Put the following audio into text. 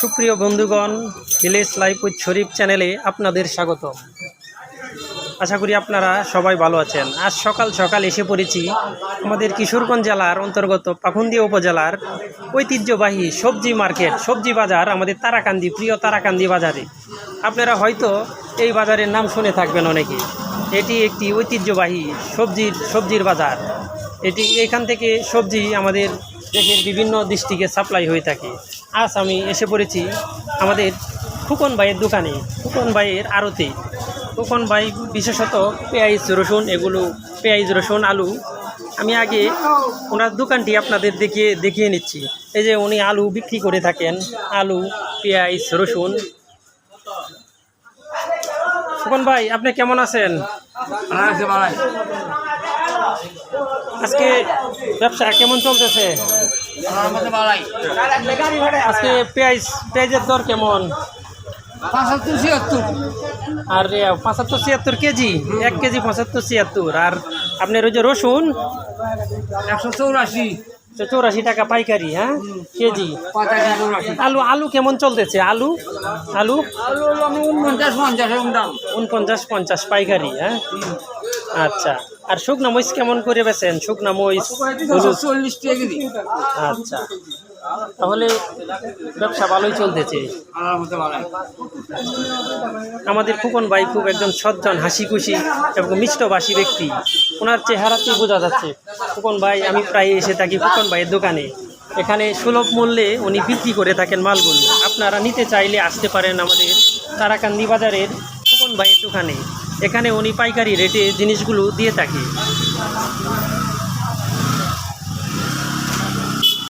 সুপ্রিয় বন্ধুগণ, village life with শরীফ চ্যানেলে আপনাদের স্বাগত আশা করি আপনারা সবাই ভালো আছেন। আজ সকাল সকাল এসে পড়েছি আমাদের কিশোরগঞ্জ জেলার অন্তর্গত পাখুন্দিয়া উপজেলার ঐতিহ্যবাহী সবজি মার্কেট, সবজি বাজার, আমাদের তারাকান্দি, প্রিয় তারাকান্দি বাজারে। আপনারা হয়তো এই বাজারের নাম শুনে থাকবেন অনেকে। এটি একটি ঐতিহ্যবাহী সবজির সবজির বাজার। এটি এখান থেকে সবজি আমাদের দেশের বিভিন্ন ডিস্ট্রিক্টে সাপ্লাই হয়ে থাকে। আজ আমি এসে পড়েছি আমাদের ফুকন ভাইয়ের দোকানে। ফুকন ভাইয়ের আড়তে। ফুকন ভাই বিশেষত পেঁয়াজ রসুন এগুলো পেঁয়াজ রসুন আলু। আমি আগে ওনার দোকানটি আপনাদের দেখিয়ে দেখিয়ে নিচ্ছি। এই যে উনি আলু বিক্রি করে থাকেন। আলু পেঁয়াজ রসুন। ফুকন ভাই আপনি কেমন আছেন? আজকে ব্যবসা কেমন চলতেছে? আজকে পেঁয়াজ পেঁয়াজের দর কেমন? পাঁচাত্তর ছিয়াত্তর। আর পঁচাত্তর ছিয়াত্তর কেজি? এক কেজি পঁচাত্তর ছিয়াত্তর। আর আপনার ওই যে রসুন? একশো চৌরাশি। চৌরাশি টাকা পাইকারি হ্যাঁ? কেজি। আলু আলু কেমন চলতেছে? আলু? আলু? উনপঞ্চাশ পঞ্চাশ উনপঞ্চাশ পঞ্চাশ পাইকারি হ্যাঁ? আচ্ছা। আর শুকনা মরিচ কেমন করে বেছেন? শুকনা মরিচ আচ্ছা। তাহলে ব্যবসা ভালোই চলতেছে। আমাদের ফুকন ভাই খুব একজন সজ্জন হাসি খুশি এবং মিষ্টভাষী ব্যক্তি। ওনার চেহারাতেই বোঝা যাচ্ছে? ফুকন ভাই, আমি প্রায় এসে থাকি ফুকন ভাইয়ের দোকানে। এখানে সুলভ মূল্যে উনি বিক্রি করে থাকেন মালগুলো। আপনারা নিতে চাইলে আসতে পারেন আমাদের তারাকান্দি বাজারের ফুকন ভাইয়ের দোকানে। এখানে উনি পাইকারি রেটে জিনিসগুলো দিয়ে থাকি।